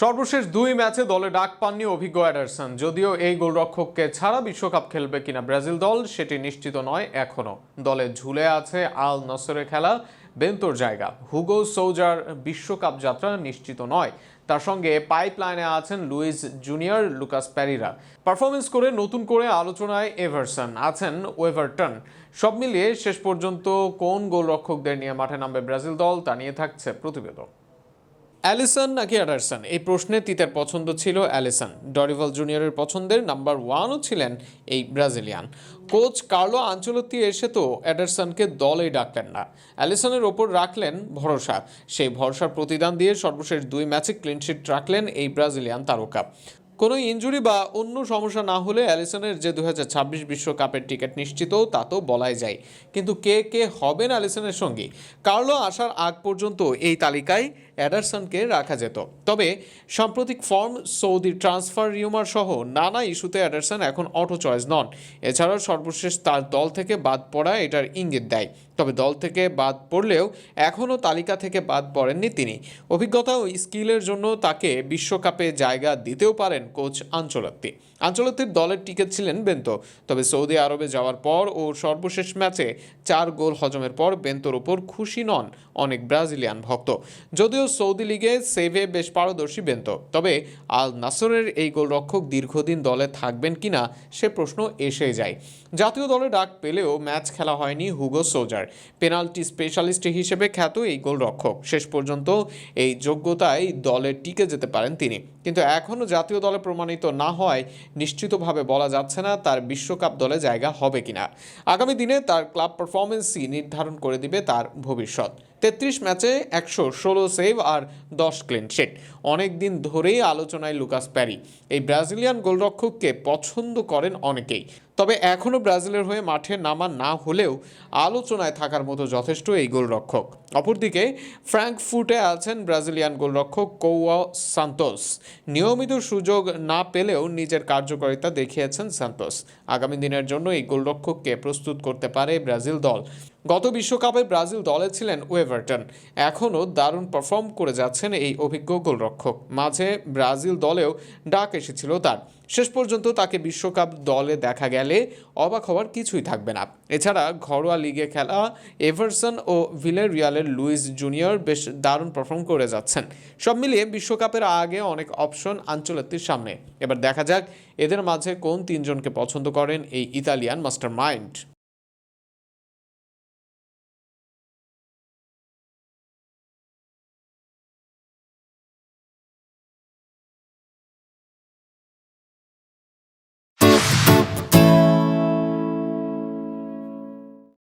সর্বশেষ দুই ম্যাচে দলে ডাক পাননি অভিজ্ঞ অ্যাডারসন। যদিও এই গোলরক্ষককে ছাড়া বিশ্বকাপ খেলবে কিনা ব্রাজিল দল, সেটি নিশ্চিত নয় এখনও। দলে ঝুলে আছে আল নসরে খেলা, বেন্তোর জায়গা। হুগো সৌজার বিশ্বকাপ যাত্রা নিশ্চিত নয়। তার সঙ্গে পাইপলাইনে আছেন Luis Junior, Lucas Pereira. Performance করে নতুন করে আলোচনায় এভারসন, আছেন ওয়েভারটন। সব মিলিয়ে শেষ পর্যন্ত কোন গোলরক্ষকদের নিয়ে মাঠে নামবে ব্রাজিল দল তা নিয়ে থাকছে প্রতিবেদন। অ্যালিসন নাকি অ্যাডারসন? এই প্রশ্নে তিতার পছন্দ ছিল অ্যালিসন। ডরিভাল জুনিয়রের পছন্দের নাম্বার ওয়ানও ছিলেন এই ব্রাজিলিয়ান। কোচ কার্লো আঞ্চলতি এসে তো অ্যাডারসনকে দলেই ডাকলেন না। অ্যালিসনের ওপর রাখলেন ভরসা। সেই ভরসার প্রতিদান দিয়ে সর্বশেষ দুই ম্যাচে ক্লিনশিট রাখলেন এই ব্রাজিলিয়ান তারকা। কোনো ইনজুরি বা অন্য সমস্যা না হলে অ্যালিসনের যে দু বিশ্বকাপের টিকিট নিশ্চিত, তা তো বলাই যায়। কিন্তু কে কে হবেন অ্যালিসনের সঙ্গী? কার্লো আসার আগ পর্যন্ত এই তালিকায় অ্যাডারসনকে রাখা যেত। তবে সাম্প্রতিক ফর্ম, সৌদি ট্রান্সফার রিউমার সহ নানা ইস্যুতে অ্যাডারসন এখন অটো চয়েস নন। এছাড়াও সর্বশেষ তার দল থেকে বাদ পড়া এটার ইঙ্গিত দেয়। তবে দল থেকে বাদ পড়লেও এখনও তালিকা থেকে বাদ পড়েননি তিনি। অভিজ্ঞতা ও স্কিলের জন্য তাকে বিশ্বকাপে জায়গা দিতেও পারেন কোচ আঞ্চলত্তি। আঞ্চলত্তির দলের টিকে ছিলেন বেন্তো, তবে সৌদি আরবে যাওয়ার পর ও সর্বশেষ ম্যাচে চার গোল হজমের পর বেন্তোর ওপর খুশি নন অনেক ব্রাজিলিয়ান ভক্ত। যদিও সৌদি লিগে সেভে বেশ পারদর্শী বেন্তো, তবে আল নাসরের এই গোলরক্ষক দীর্ঘদিন দলে থাকবেন কিনা সে প্রশ্ন এসে যায়। জাতীয় দলে ডাক পেলেও ম্যাচ খেলা হয়নি হুগো সোজার। পেনাল্টি স্পেশালিস্ট হিসেবে খ্যাত এই গোলরক্ষক। শেষ পর্যন্ত এই যোগ্যতায় দলে টিকে যেতে পারেন তিনি। কিন্তু এখনও জাতীয় দলে প্রমাণিত না হয়, নিশ্চিতভাবে বলা যাচ্ছে না তার বিশ্বকাপ দলে জায়গা হবে কিনা। আগামী দিনে তার ক্লাব পারফরমেন্সই নির্ধারণ করে দিবে তার ভবিষ্যৎ। তেত্রিশ ম্যাচে একশো ষোলো সেভ আর দশ ক্লিন শিট। অনেক দিন ধরেই আলোচনায় লুকাস প্যারি। এই ব্রাজিলিয়ান গোলরক্ষককে পছন্দ করেন অনেকেই। তবে এখনও ব্রাজিলের হয়ে মাঠে নামা না হলেও আলোচনায় থাকার মতো যথেষ্ট এই গোলরক্ষক। অপরদিকে ফ্র্যাঙ্কফুটে আছেন ব্রাজিলিয়ান গোলরক্ষক কৌয়া সান্তোস। নিয়মিত সুযোগ না পেলেও নিজের কার্যকারিতা দেখিয়েছেন সান্তোস। আগামী দিনের জন্য এই গোলরক্ষককে প্রস্তুত করতে পারে ব্রাজিল দল। গত বিশ্বকাপে ব্রাজিল দলে ছিলেন ওয়েভারটন। এখনও দারুণ পারফর্ম করে যাচ্ছেন এই অভিজ্ঞ গোলরক্ষক। মাঝে ব্রাজিল দলেও ডাক এসেছিল তার। শেষ পর্যন্ত তাকে বিশ্বকাপ দলে দেখা গেলে অবাক হওয়ার কিছুই থাকবে না। এছাড়া ঘরোয়া লিগে খেলা এভারসন ও ভিলে রিয়ালের লুইস জুনিয়র বেশ দারুণ পারফর্ম করে যাচ্ছেন। সব মিলিয়ে বিশ্বকাপের আগে অনেক অপশন আঞ্চলিকটির সামনে। এবার দেখা যাক এদের মাঝে কোন তিনজনকে পছন্দ করেন এই ইতালিয়ান মাস্টার মাইন্ড